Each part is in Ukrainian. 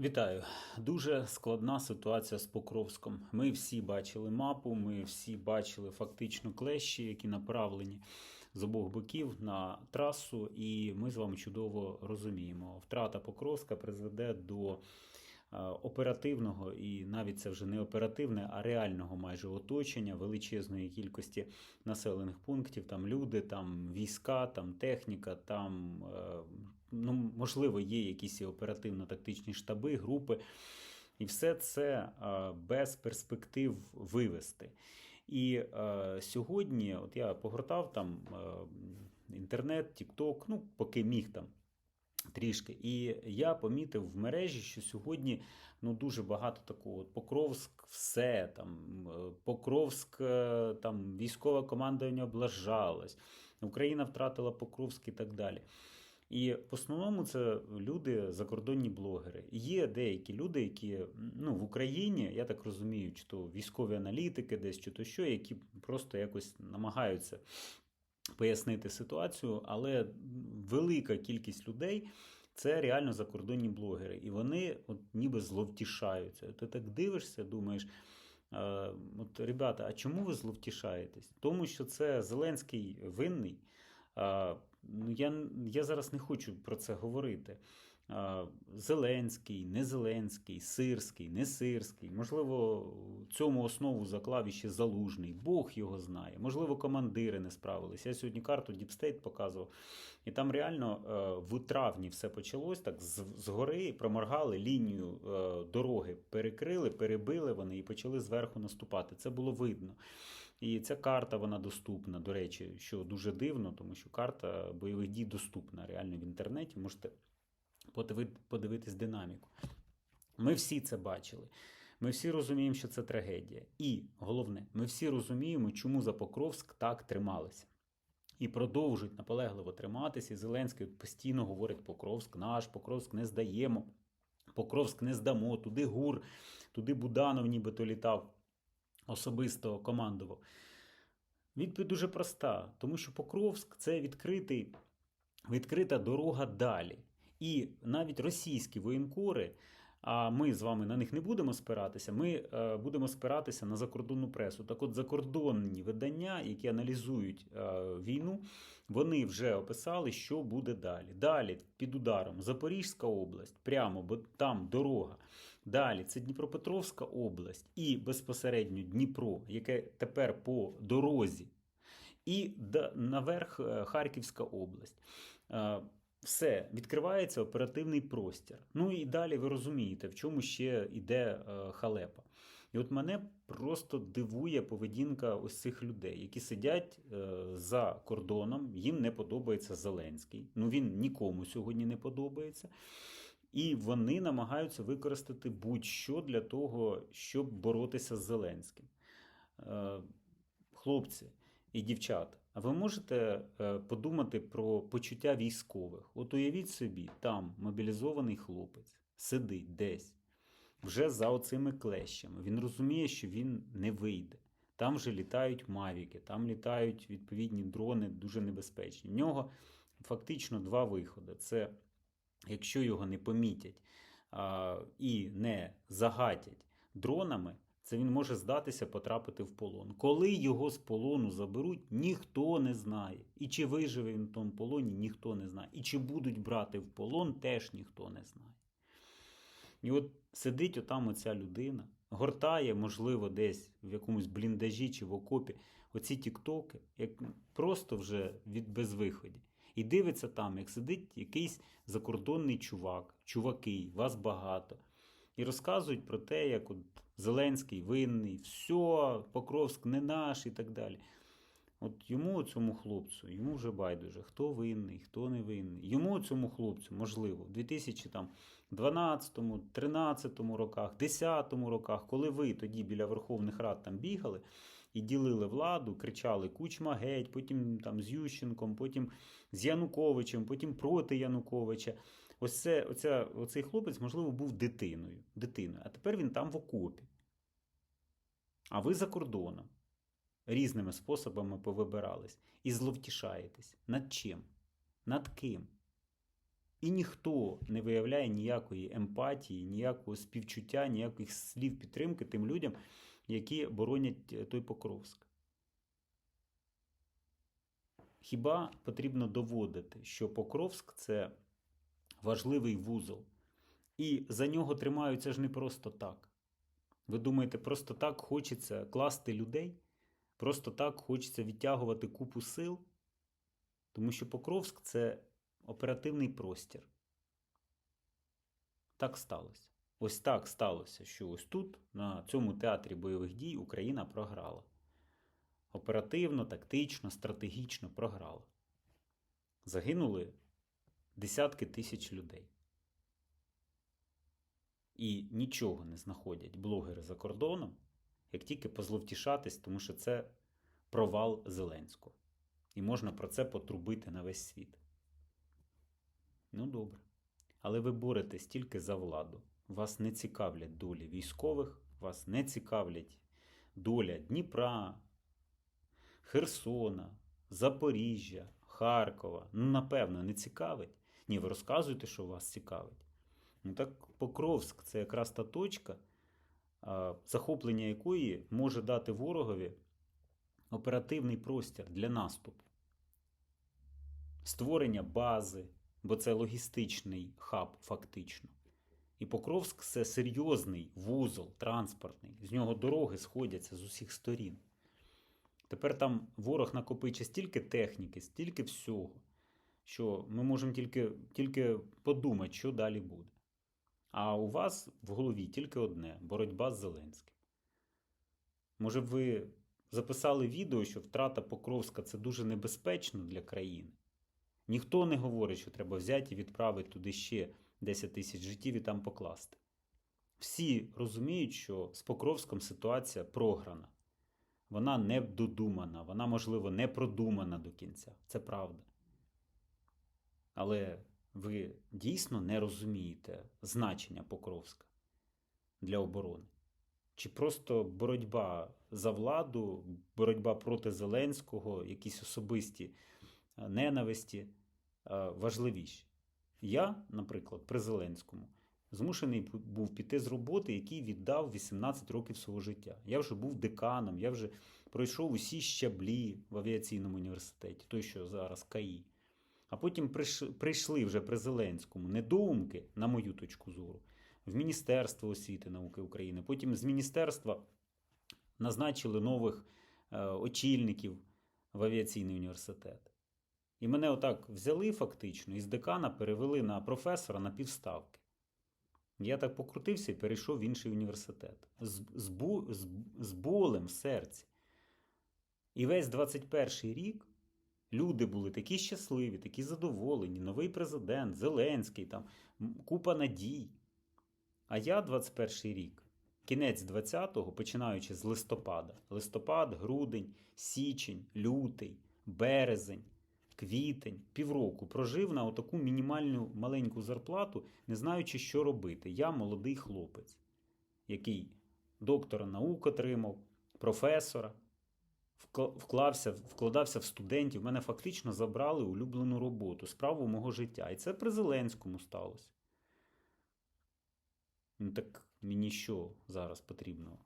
Вітаю. Дуже складна ситуація з Покровськом. Ми всі бачили мапу, ми всі бачили фактично клещі, які направлені з обох боків на трасу, і ми з вами чудово розуміємо. Втрата Покровська призведе до е, оперативного і навіть це вже не оперативне, а реального майже оточення величезної кількості населених пунктів. Там люди, там війська, там техніка, там е, ну, можливо є якісь оперативно-тактичні штаби, групи. І все це е, без перспектив вивести. І е, сьогодні, от я погортав там е, інтернет, Тікток, ну, поки міг там трішки. І я помітив в мережі, що сьогодні ну, дуже багато такого. Покровськ, все там, Покровськ, там військове командування облажалось, Україна втратила Покровськ і так далі. І в основному це люди, закордонні блогери. Є деякі люди, які ну, в Україні, я так розумію, чи то військові аналітики, десь чи то що, які просто якось намагаються пояснити ситуацію, але велика кількість людей це реально закордонні блогери. І вони от ніби зловтішаються. Ти так дивишся, думаєш. От, ребята, а чому ви зловтішаєтесь? Тому що це Зеленський винний. Ну, я, я зараз не хочу про це говорити. Зеленський, не Зеленський, Сирський, не Сирський. Можливо, цьому основу заклав іще Залужний. Бог його знає. Можливо, командири не справились. Я сьогодні карту Діпстейт показував. І там реально е, в травні все почалось так згори проморгали лінію е, дороги, перекрили, перебили вони і почали зверху наступати. Це було видно. І ця карта вона доступна. До речі, що дуже дивно, тому що карта бойових дій доступна реально в інтернеті. Можете подивитись динаміку. Ми всі це бачили. Ми всі розуміємо, що це трагедія. І головне, ми всі розуміємо, чому за Покровськ так трималися. І продовжують наполегливо триматися. І Зеленський постійно говорить: Покровськ наш, Покровськ не здаємо, Покровськ не здамо, туди гур, туди Буданов нібито літав, особисто командував. Відповідь дуже проста, тому що Покровськ це відкритий, відкрита дорога далі. І навіть російські воєнкори, а ми з вами на них не будемо спиратися, ми е, будемо спиратися на закордонну пресу. Так от закордонні видання, які аналізують е, війну, вони вже описали, що буде далі. Далі під ударом Запорізька область, прямо, бо там дорога. Далі це Дніпропетровська область і безпосередньо Дніпро, яке тепер по дорозі. І наверх е, Харківська область. Е, Все, відкривається оперативний простір. Ну і далі ви розумієте, в чому ще йде е, халепа. І от мене просто дивує поведінка ось цих людей, які сидять за кордоном, їм не подобається Зеленський. Ну він нікому сьогодні не подобається. І вони намагаються використати будь-що для того, щоб боротися з Зеленським. Е, Хлопці і дівчата, а ви можете е, подумати про почуття військових? От уявіть собі, там мобілізований хлопець сидить десь, вже за оцими клещами. Він розуміє, що він не вийде. Там вже літають мавіки, там літають відповідні дрони дуже небезпечні. В нього фактично два виходи: це якщо його не помітять а, і не загатять дронами, це він може здатися потрапити в полон. Коли його з полону заберуть, ніхто не знає. І чи виживе він в тому полоні, ніхто не знає. І чи будуть брати в полон, теж ніхто не знає. І от сидить отам оця людина, гортає, можливо, десь в якомусь бліндажі чи в окопі оці тіктоки, як просто вже від безвиході. І дивиться там, як сидить якийсь закордонний чувак, чуваки, вас багато. І розказують про те, як от Зеленський винний, все, Покровськ не наш і так далі. От йому, цьому хлопцю, йому вже байдуже, хто винний, хто не винний. Йому, цьому хлопцю, можливо, в 2012, 13 роках, 10 роках, коли ви тоді біля Верховних Рад там бігали і ділили владу, кричали Кучма геть, потім там з Ющенком, потім з Януковичем, потім проти Януковича. Ось це, оця, оцей хлопець, можливо, був дитиною, дитиною, а тепер він там в окопі. А ви за кордоном різними способами повибирались і зловтішаєтесь. Над чим? Над ким? І ніхто не виявляє ніякої емпатії, ніякого співчуття, ніяких слів підтримки тим людям, які боронять е, той Покровськ. Хіба потрібно доводити, що Покровськ це важливий вузол, і за нього тримаються ж не просто так. Ви думаєте, просто так хочеться класти людей? Просто так хочеться відтягувати купу сил? Тому що Покровськ це оперативний простір. Так сталося. Ось так сталося, що ось тут, на цьому театрі бойових дій, Україна програла. Оперативно, тактично, стратегічно програла. Загинули десятки тисяч людей. І нічого не знаходять блогери за кордоном, як тільки позловтішатись, тому що це провал Зеленського. І можна про це потрубити на весь світ. Ну, добре. Але ви боретесь тільки за владу. Вас не цікавлять долі військових, вас не цікавлять доля Дніпра, Херсона, Запоріжжя, Харкова. Ну, напевно, не цікавить. Ні, ви розказуєте, що вас цікавить. Ну так Покровськ це якраз та точка, захоплення якої може дати ворогові оперативний простір для наступу, створення бази, бо це логістичний хаб, фактично. І Покровськ це серйозний вузол транспортний. З нього дороги сходяться з усіх сторін. Тепер там ворог накопичить стільки техніки, стільки всього, що ми можемо тільки, тільки подумати, що далі буде. А у вас в голові тільки одне боротьба з Зеленським. Може, ви записали відео, що втрата Покровська це дуже небезпечно для країни. Ніхто не говорить, що треба взяти і відправити туди ще 10 тисяч життів і там покласти. Всі розуміють, що з Покровськом ситуація програна. Вона не додумана, вона, можливо, не продумана до кінця. Це правда. Але ви дійсно не розумієте значення Покровська для оборони? Чи просто боротьба за владу, боротьба проти Зеленського, якісь особисті е, ненависті е, важливіші? Я, наприклад, при Зеленському змушений був піти з роботи, який віддав 18 років свого життя. Я вже був деканом, я вже пройшов усі щаблі в авіаційному університеті, той, що зараз КАІ. А потім прийшли вже при Зеленському недоумки, на мою точку зору, в Міністерство освіти науки України. Потім з міністерства назначили нових е, очільників в авіаційний університет. І мене отак взяли фактично і з декана перевели на професора на півставки. Я так покрутився і перейшов в інший університет з, з, з, з болем в серці. І весь 21 рік люди були такі щасливі, такі задоволені, новий президент, Зеленський, там, купа надій. А я 21 рік, кінець 20-го, починаючи з листопада, листопад, грудень, січень, лютий, березень, квітень, півроку прожив на отаку мінімальну маленьку зарплату, не знаючи, що робити. Я молодий хлопець, який доктора наук отримав, професора вклався, вкладався в студентів, мене фактично забрали улюблену роботу, справу мого життя. І це при Зеленському сталося. Ну так мені що зараз потрібно?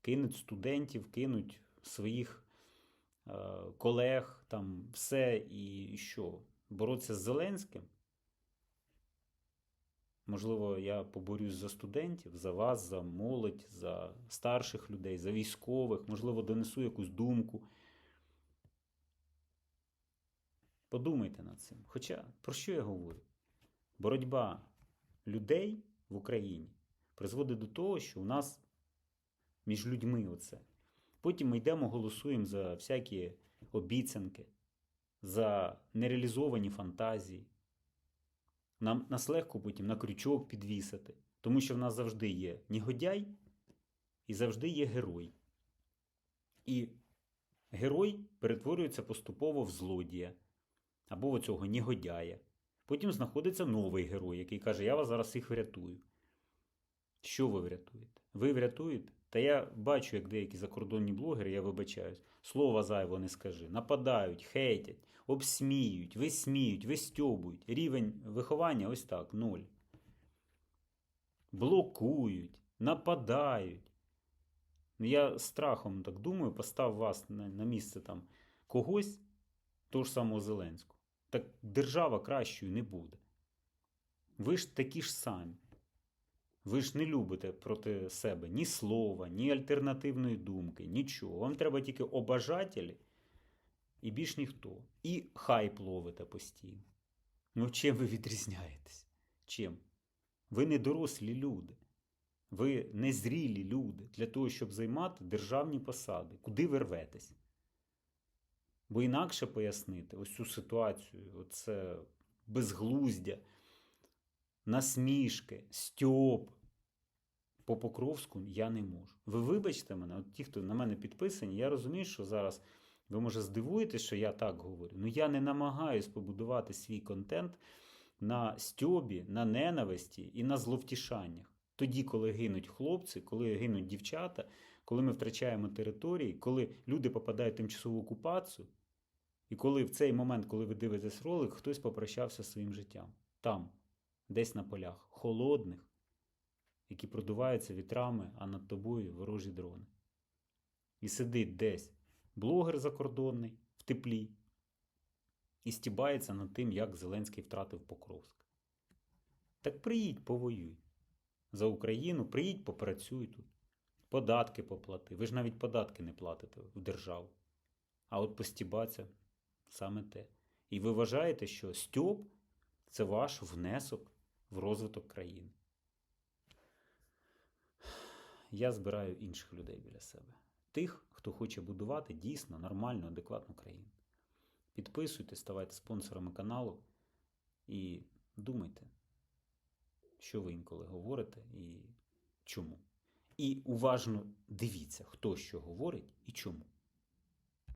Кинуть студентів, кинуть своїх е, колег, там все і що? Боротися з Зеленським? Можливо, я поборюсь за студентів, за вас, за молодь, за старших людей, за військових, можливо, донесу якусь думку. Подумайте над цим. Хоча, про що я говорю? Боротьба людей в Україні призводить до того, що у нас між людьми оце. Потім ми йдемо, голосуємо за всякі обіцянки, за нереалізовані фантазії. Нам нас легко потім на крючок підвісити, тому що в нас завжди є негодяй і завжди є герой. І герой перетворюється поступово в злодія або оцього негодяя. Потім знаходиться новий герой, який каже: Я вас зараз всіх врятую. Що ви врятуєте? Ви врятуєте Та я бачу, як деякі закордонні блогери, я вибачаюсь, слова зайво не скажи, нападають, хейтять, обсміють, висміють, вистьобують. Рівень виховання ось так, ноль. Блокують, нападають. Ну, Я страхом так думаю, постав вас на, на місце там когось, того ж самого Зеленського. Так держава кращою не буде. Ви ж такі ж самі. Ви ж не любите проти себе ні слова, ні альтернативної думки, нічого. Вам треба тільки обажателі і більш ніхто. І хайп ловите постійно. Ну, чим ви відрізняєтесь? Чим? Ви не дорослі люди. Ви незрілі люди для того, щоб займати державні посади. Куди ви рветесь? Бо інакше пояснити ось цю ситуацію, оце безглуздя, насмішки, стьоп по Покровську я не можу. Ви вибачте мене, от ті, хто на мене підписані, я розумію, що зараз ви може здивуєтесь, що я так говорю. Ну я не намагаюсь побудувати свій контент на стьобі, на ненависті і на зловтішаннях. Тоді, коли гинуть хлопці, коли гинуть дівчата, коли ми втрачаємо території, коли люди попадають в тимчасову окупацію, і коли в цей момент, коли ви дивитесь ролик, хтось попрощався своїм життям. Там, десь на полях, холодних, які продуваються вітрами, а над тобою ворожі дрони. І сидить десь блогер закордонний в теплі і стібається над тим, як Зеленський втратив Покровськ. Так приїдь, повоюй за Україну, приїдь, попрацюй тут. Податки поплати. Ви ж навіть податки не платите в державу. А от постібаться саме те. І ви вважаєте, що Стьоп це ваш внесок в розвиток країни. Я збираю інших людей біля себе. Тих, хто хоче будувати дійсно нормальну, адекватну країну. Підписуйтесь, ставайте спонсорами каналу і думайте, що ви інколи говорите і чому. І уважно дивіться, хто що говорить і чому.